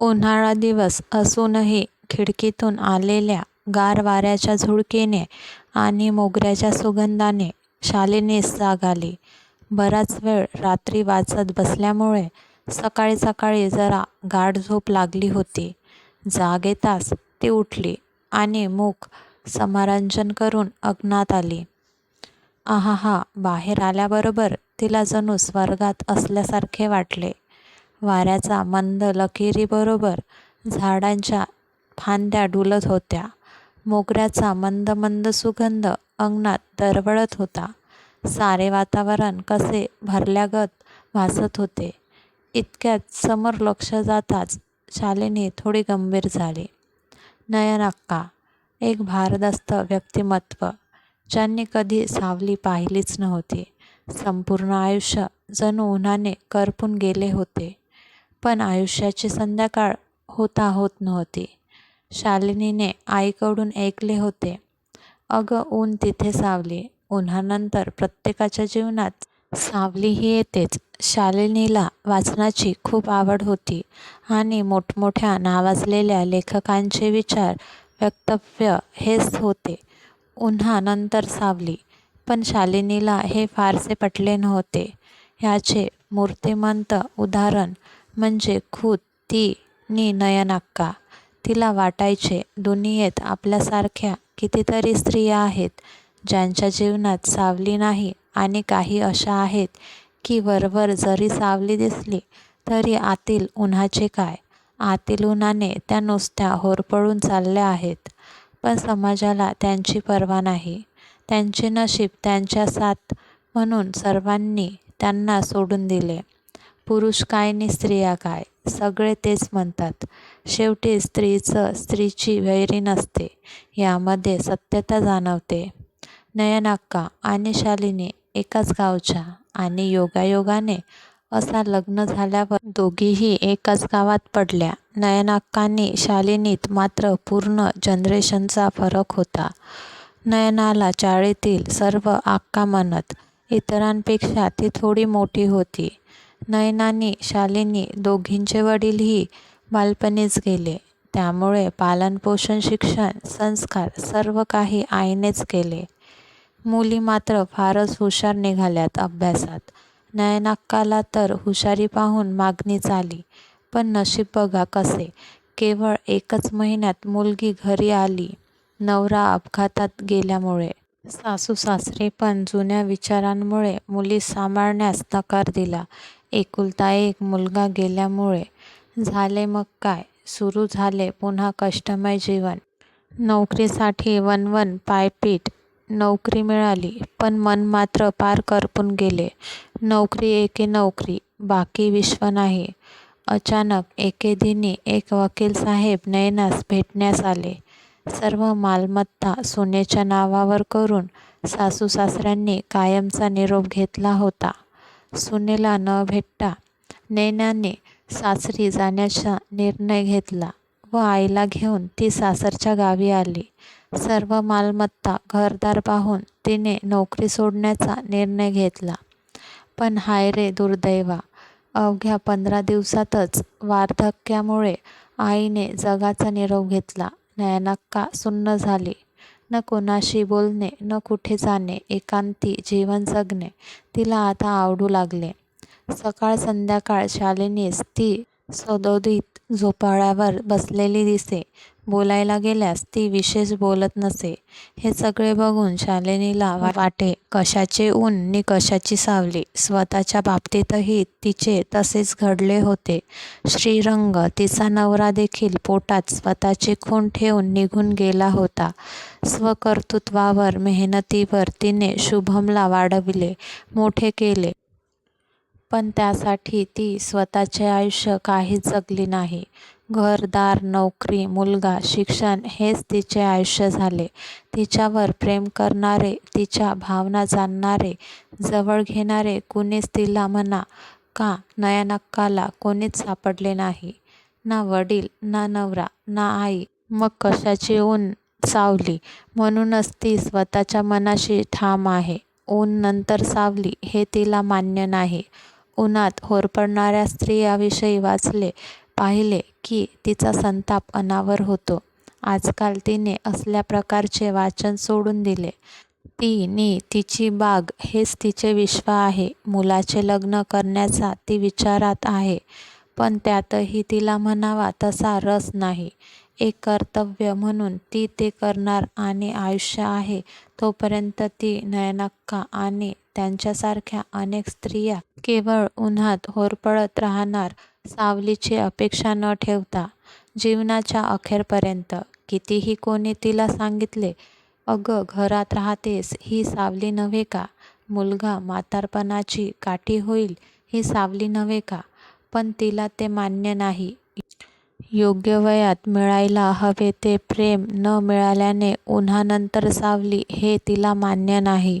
उन्हाळा दिवस असूनही खिडकीतून आलेल्या गार वाऱ्याच्या झुळकेने आणि मोगऱ्याच्या सुगंधाने शालिनीस जाग आली. बराच वेळ रात्री वाचत बसल्यामुळे सकाळी सकाळी जरा गाढ झोप लागली होती. जाग येताच ती उठली आणि मुख समारंजन करून अग्नात आली. आहाहा! बाहेर आल्याबरोबर तिला जणू स्वर्गात असल्यासारखे वाटले. वाऱ्याचा मंद लकेरीबरोबर झाडांच्या फांद्या डुलत होत्या. मोगऱ्याचा मंद मंद सुगंध अंगणात दरवळत होता. सारे वातावरण कसे भरल्यागत भासत होते. इतक्यात समोर लक्ष जाताच शालिनी थोडी गंभीर झाली. नयनाक्का! एक भारदस्त व्यक्तिमत्व, ज्यांनी कधी सावली पाहिलीच नव्हती. संपूर्ण आयुष्य जणू उन्हाने करपून गेले होते. पण आयुष्याची संध्याकाळ होता होत नव्हती. शालिनीने आईकडून ऐकले होते, अगं ऊन तिथे सावली. उन्हानंतर प्रत्येकाच्या जीवनात सावलीही येतेच. शालिनीला वाचनाची खूप आवड होती आणि मोठमोठ्या नावाजलेल्या लेखकांचे विचार, वक्तव्य हेच होते, उन्हानंतर सावली. पण शालिनीला हे फारसे पटले नव्हते. ह्याचे मूर्तिमंत उदाहरण म्हणजे खुद्द ती नि नयनाक्का. तिला वाटायचे दुनियेत आपल्यासारख्या कितीतरी स्त्रिया आहेत, ज्यांच्या जीवनात सावली नाही आणि काही अशा आहेत की वरवर जरी सावली दिसली तरी आतील उन्हाचे काय? आतील उन्हाने त्या नुसत्या होरपळून चालल्या आहेत. पण समाजाला त्यांची पर्वा नाही. त्यांचे नशीब त्यांच्या साथ म्हणून सर्वांनी त्यांना सोडून दिले. पुरुष काय नि स्त्रिया काय, सगळे तेच म्हणतात. शेवटी स्त्रीचं स्त्रीची वैरी नसते, यामध्ये सत्यता जाणवते. नयनाक्का आणि शालिनी एकाच गावच्या आणि योगायोगाने असा लग्न झाल्यावर दोघीही एकाच गावात पडल्या. नयनाक्कांनी शालिनीत मात्र पूर्ण जनरेशनचा फरक होता. नयनाला चाळीतील सर्व आक्का म्हणत. इतरांपेक्षा ती थोडी मोठी होती. नयनानी शालिनी दोघींचे वडीलही बालपणीच गेले. त्यामुळे पालनपोषण शिक्षण संस्कार सर्व काही आईनेच केले. मुली मात्र फारच हुशार निघाल्यात अभ्यासात. नयनाक्काला तर हुशारी पाहून मागणीच आली. पण नशीब बघा कसे, केवळ एकच महिन्यात मुलगी घरी आली नवरा अपघातात गेल्यामुळे. सासू सासरे पण जुन्या विचारांमुळे मुली सांभाळण्यास नकार दिला. एकुलता एक मुलगा गेल्यामुळे. झाले मग काय, सुरू झाले पुन्हा कष्टमय जीवन. नोकरीसाठी वणवण पायपीट. नोकरी मिळाली, पण मन मात्र पार करपून गेले. नोकरी एके नोकरी, बाकी विश्व नाही. अचानक एके दिनी एक वकील साहेब नयनास भेटण्यास आले. सर्व मालमत्ता सुनेच्या नावावर करून सासू सासऱ्यांनी कायमचा निरोप घेतला होता. सुनेला न भेटता नैनाने सासरी जाण्याचा निर्णय घेतला व आईला घेऊन ती सासरच्या गावी आली. सर्व मालमत्ता घरदार पाहून तिने नोकरी सोडण्याचा निर्णय घेतला. पण हाय रे दुर्दैवा, अवघ्या पंधरा दिवसातच वार्धक्यामुळे आईने जगाचा निरोप घेतला. नयनाक्का सुन्न झाली. न कोणाशी बोलणे न कुठे जाणे, एकांती जीवन जगणे तिला आता आवडू लागले. सकाळ संध्याकाळ शालिनीस ती सदोदित झोपाळ्यावर बसलेली दिसे. बोलायला गेल्यास ती विशेष बोलत नसे. हे सगळे बघून शालिनीला वाटे कशाचे ऊन नि कशाची सावली. स्वतःच्या बाबतीतही तिचे तसेच घडले होते. श्रीरंग तिचा नवरा देखील पोटात स्वतःचे खून ठेवून निघून गेला होता. स्वकर्तृत्वावर मेहनतीवर तिने शुभमला वाढविले, मोठे केले. पण त्यासाठी ती स्वतःचे आयुष्य काहीच जगली नाही. घरदार नोकरी मुलगा शिक्षण हेच तिचे आयुष्य झाले. तिच्यावर प्रेम करणारे, तिच्या भावना जाणणारे, जवळ घेणारे कुणीच तिला म्हणा का नयनक्काला कोणीच सापडले नाही. ना वडील ना नवरा ना आई मग कशाची ऊन सावली. म्हणूनच ती स्वतःच्या मनाशी ठाम आहे. ऊन नंतर सावली हे तिला मान्य नाही. उन्हात होरपडणाऱ्या स्त्रियाविषयी वाचले पाहिले की तिचा संताप अनावर होतो. आजकाल तिने असल्या प्रकारचे वाचन सोडून दिले. ती नी तिची बाग हेच तिचे विश्व आहे. मुलाचे लग्न करण्याचा ती विचारात आहे. पण त्यातही तिला म्हणावा तसा रस नाही. एक कर्तव्य म्हणून ती ते करणार आणि आयुष्य आहे तोपर्यंत ती नयनक्का आणि त्यांच्यासारख्या अनेक स्त्रिया केवळ उन्हात होरपळत राहणार सावलीची अपेक्षा न ठेवता. जीवनाच्या अखेरपर्यंत. कितीही कोणी तिला सांगितले अगं घरात राहतेस ही सावली नव्हे का? मुलगा म्हातारपणाची काठी होईल ही सावली नव्हे का? पण तिला ते मान्य नाही. योग्य वयात मिळायला हवे ते प्रेम न मिळाल्याने उन्हानंतर सावली हे तिला मान्य नाही.